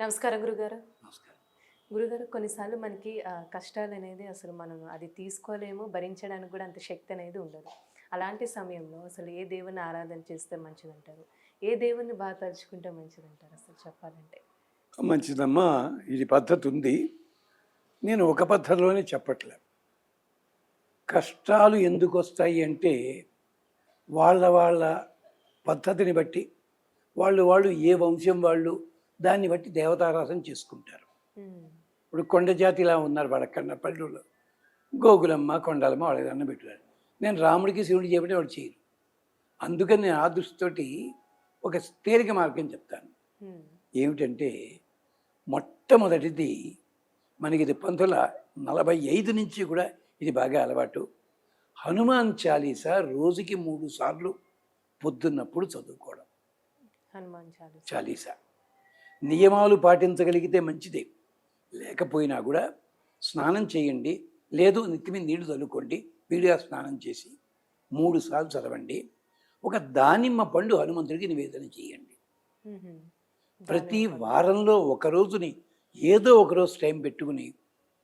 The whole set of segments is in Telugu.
నమస్కారం గురుగారు. నమస్కారం. గురుగారు కొన్నిసార్లు మనకి కష్టాలు అనేది అసలు మనం అది తీసుకోలేము భరించడానికి కూడా అంత శక్తి అనేది ఉండదు. అలాంటి సమయంలో అసలు ఏ దేవుని ఆరాధన చేస్తే మంచిదంటారు? ఏ దేవుని బాగా తలుచుకుంటే మంచిదంటారు అసలు చెప్పాలంటే? మంచిదమ్మా ఇది పద్ధతి ఉంది. నేను ఒక పద్ధతిలోనే చెప్పట్లే. కష్టాలు ఎందుకు వస్తాయి అంటే వాళ్ళ వాళ్ళ పద్ధతిని బట్టి వాళ్ళు వాళ్ళు ఏ వంశం వాళ్ళు దాన్ని బట్టి దేవతారాధన చేసుకుంటారు. ఇప్పుడు కొండ జాతిలా ఉన్నారు వాళ్ళకన్నా పల్లెల్లో గోగులమ్మ కొండలమ్మ వాళ్ళకి అన్న పెట్టారు నేను రాముడికి శివుడికి చెప్పితే వాడు చేయరు. అందుకని నేను ఆ దృష్టితోటి ఒక తేలిక మార్గం చెప్తాను. ఏమిటంటే మొట్టమొదటిది మనకి ఇది పంతొమ్మిది నలభై ఐదు నుంచి కూడా ఇది బాగా అలవాటు. హనుమాన్ చాలీసా రోజుకి మూడు సార్లు పొద్దున్నప్పుడు చదువుకోవడం. హనుమాన్ చాలీసా? చాలీసా. నియమాలు పాటించగలిగితే మంచిదే. లేకపోయినా కూడా స్నానం చేయండి. లేదు నెత్తిమీ నీళ్ళు చల్లుకోండి వీడిగా స్నానం చేసి మూడు సార్లు చదవండి. ఒక దానిమ్మ పండు హనుమంతుడికి నివేదన చేయండి. ప్రతి వారంలో ఒక రోజుని ఏదో ఒక రోజు టైం పెట్టుకుని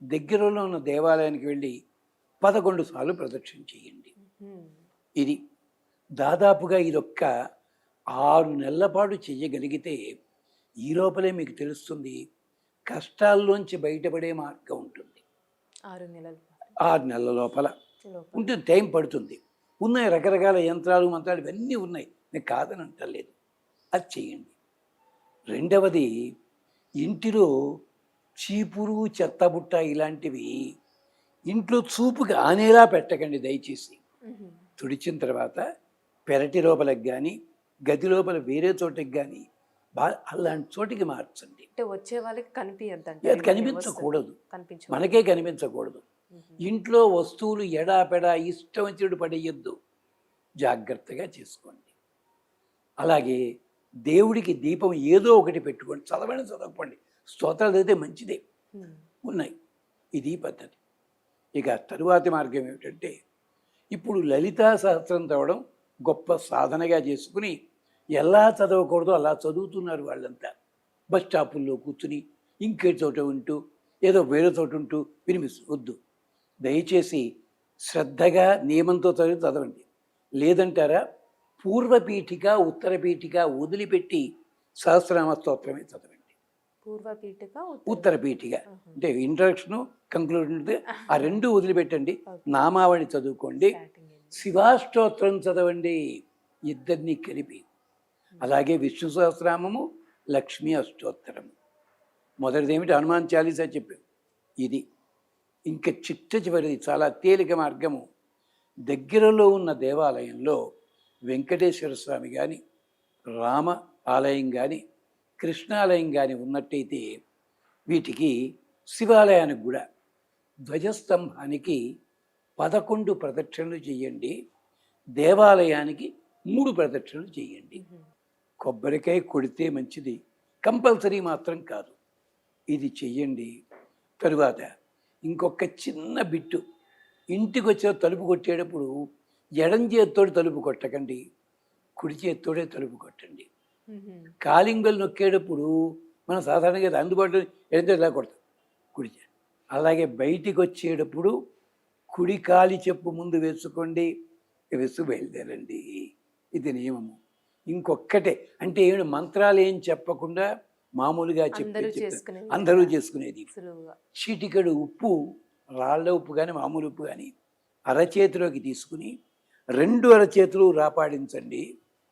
దగ్గరలో ఉన్న దేవాలయానికి వెళ్ళి పదకొండు సార్లు ప్రదక్షిణ చేయండి. ఇది దాదాపుగా ఇదొక్క ఆరు నెలల పాటు చేయగలిగితే ఈ లోపలే మీకు తెలుస్తుంది కష్టాల్లోంచి బయటపడే మార్గం ఉంటుంది. ఆరు నెలల ఆరు నెలల లోపల. ఉంటుంది టైం పడుతుంది. ఉన్నాయి రకరకాల యంత్రాలు మంత్రాలు ఇవన్నీ ఉన్నాయి. నేను కాదని అంటలేదు. అది చేయండి. రెండవది ఇంటిలో చీపురు చెత్తబుట్ట ఇలాంటివి ఇంట్లో చూపుకి ఆనేలా పెట్టకండి దయచేసి. తుడిచిన తర్వాత పెరటి లోపలికి కానీ గది లోపల వేరే చోటికి కానీ అలాంటి చోటికి మార్చండి. అంటే వచ్చే వాళ్ళకి కనిపించద్దు కనిపించకూడదు. కనిపించ మనకే కనిపించకూడదు. ఇంట్లో వస్తువులు ఎడాపెడా ఇష్టం వచ్చినట్టు పడేయద్దు. జాగ్రత్తగా చేసుకోండి. అలాగే దేవుడికి దీపం ఏదో ఒకటి పెట్టుకోండి. చదవండి చదవకండి స్తోత్రాలు అయితే మంచిదే. ఉన్నాయి. ఇది పద్ధతి. ఇక తరువాతి మార్గం ఏమిటంటే ఇప్పుడు లలితా సహస్రం చదవడం గొప్ప సాధనగా చేసుకుని ఎలా చదవకూడదో అలా చదువుతున్నారు వాళ్ళంతా. బస్ స్టాపుల్లో కూర్చుని ఇంకే చోట ఉంటూ ఏదో వేరే చోట ఉంటూ వినిపిస్తు వద్దు దయచేసి శ్రద్ధగా నియమంతో చదివి చదవండి. లేదంటారా పూర్వపీఠిక ఉత్తరపీఠిక వదిలిపెట్టి సహస్రనామ స్తోత్రమే చదవండి. పూర్వపీఠిక ఉత్తర పీఠిక అంటే ఇంట్రడక్షను కంక్లూజన్ ఆ రెండు వదిలిపెట్టండి. నామావళి చదువుకోండి. శివాష్టోత్రం చదవండి. ఇద్దరిని కలిపి అలాగే విష్ణు సహస్రనామము లక్ష్మీ అష్టోత్తరము మొదటిది ఏమిటి? హనుమాన్ చాలీసా చెప్పాం ఇది ఇంకా చిట్ట చివరిది చాలా తేలిక మార్గము. దగ్గరలో ఉన్న దేవాలయంలో వెంకటేశ్వర స్వామి కానీ రామ ఆలయం కానీ కృష్ణాలయం కానీ ఉన్నట్టయితే వీటికి శివాలయానికి కూడా ధ్వజస్తంభానికి పదకొండు ప్రదక్షిణలు చేయండి. దేవాలయానికి మూడు ప్రదక్షిణలు చేయండి. కొబ్బరికాయ కొడితే మంచిది. కంపల్సరీ మాత్రం కాదు. ఇది చెయ్యండి. తరువాత ఇంకొక చిన్న బిట్టు. ఇంటికి వచ్చిన తలుపు కొట్టేటప్పుడు ఎడం చేత్తోటి తలుపు కొట్టకండి. కుడి చేత్తోడే తలుపు కొట్టండి. కాలింగ్ బెల్ నొక్కేటప్పుడు మనం సాధారణంగా అందుబాటులో ఎడంతో ఇలా కొడతాం? కుడి అలాగే బయటికి వచ్చేటప్పుడు కుడి కాలి చెప్పు ముందు వేసుకోండి. వేసు బయలుదేరండి. ఇది నియమము. ఇంకొక్కటే. అంటే ఏమి మంత్రాలు ఏం చెప్పకుండా మామూలుగా చెప్పి అందరూ. చేసుకునేది. అందరూ చేసుకునేది. సులువుగా. చిటికెడు ఉప్పు రాళ్ళ ఉప్పు కానీ మామూలు ఉప్పు కానీ అరచేతిలోకి తీసుకుని రెండు అరచేతులు రాపాడించండి.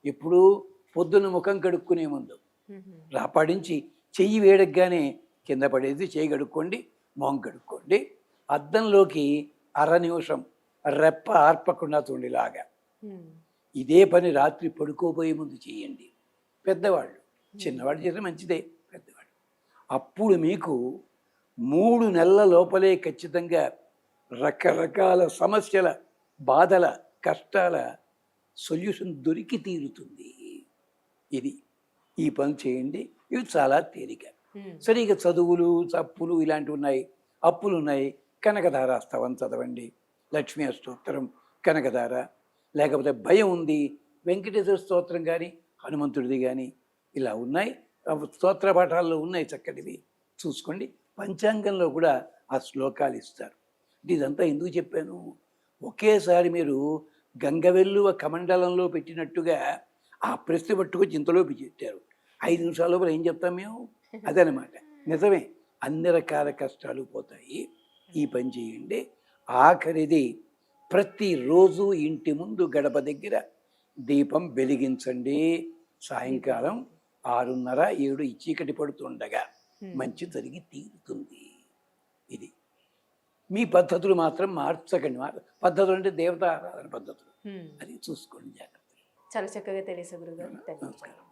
ఇప్పుడు పొద్దున్న ముఖం కడుక్కునే ముందు. రాపాడించి చెయ్యి వేడగ్గానే కింద పడేది చెయ్యి కడుక్కోండి మొహం కడుక్కోండి. అద్దంలోకి అర నిమిషం రెప్ప ఆర్పకుండా చూడేలాగా ఉమ్. ఇదే పని రాత్రి పడుకోబోయే ముందు చేయండి. పెద్దవాళ్ళు. చిన్నవాళ్ళు చేస్తే మంచిదే పెద్దవాళ్ళు. అప్పుడు మీకు మూడు నెలల లోపలే ఖచ్చితంగా రకరకాల సమస్యల బాధల కష్టాల సొల్యూషన్ దొరికి తీరుతుంది. ఇది. ఈ పని చేయండి. ఇవి చాలా తేలిక. ఉమ్. సరే ఇక చదువులు చప్పులు ఇలాంటివి ఉన్నాయి. అప్పులు ఉన్నాయి. కనకధార స్తవం చదవండి. లక్ష్మీ అష్టోత్తరం కనకధార లేకపోతే భయం ఉంది. వెంకటేశ్వర స్తోత్రం కానీ హనుమంతుడిది కానీ ఇలా ఉన్నాయి. స్తోత్ర పాఠాల్లో ఉన్నాయి చక్కటివి. చూసుకోండి. పంచాంగంలో కూడా ఆ శ్లోకాలు ఇస్తారు. ఇదంతా ఎందుకు చెప్పాను? ఒకేసారి మీరు గంగవెల్లువ కమండలంలో పెట్టినట్టుగా ఆ ప్రశ్న పట్టుకొచ్చి ఇంతలో పెట్టారు. ఐదు నిమిషాల లోపల ఏం చెప్తాం మేము? అదనమాట. నిజమే. అన్ని రకాల కష్టాలు పోతాయి. ఈ పని చేయండి. ఆఖరిది ప్రతిరోజు ఇంటి ముందు గడప దగ్గర దీపం వెలిగించండి. సాయంకాలం ఆరున్నర ఏడు ఈ చీకటి పడుతుండగా. మంచి జరిగి తీరుతుంది. ఇది మీ పద్ధతులు మాత్రం మార్చకండి. మార్- పద్ధతులు అంటే దేవతా ఆరాధన పద్ధతులు. అది చూసుకోండి జాగ్రత్త చాలా చక్కగా తెలియదు గురుగారు. నమస్కారం.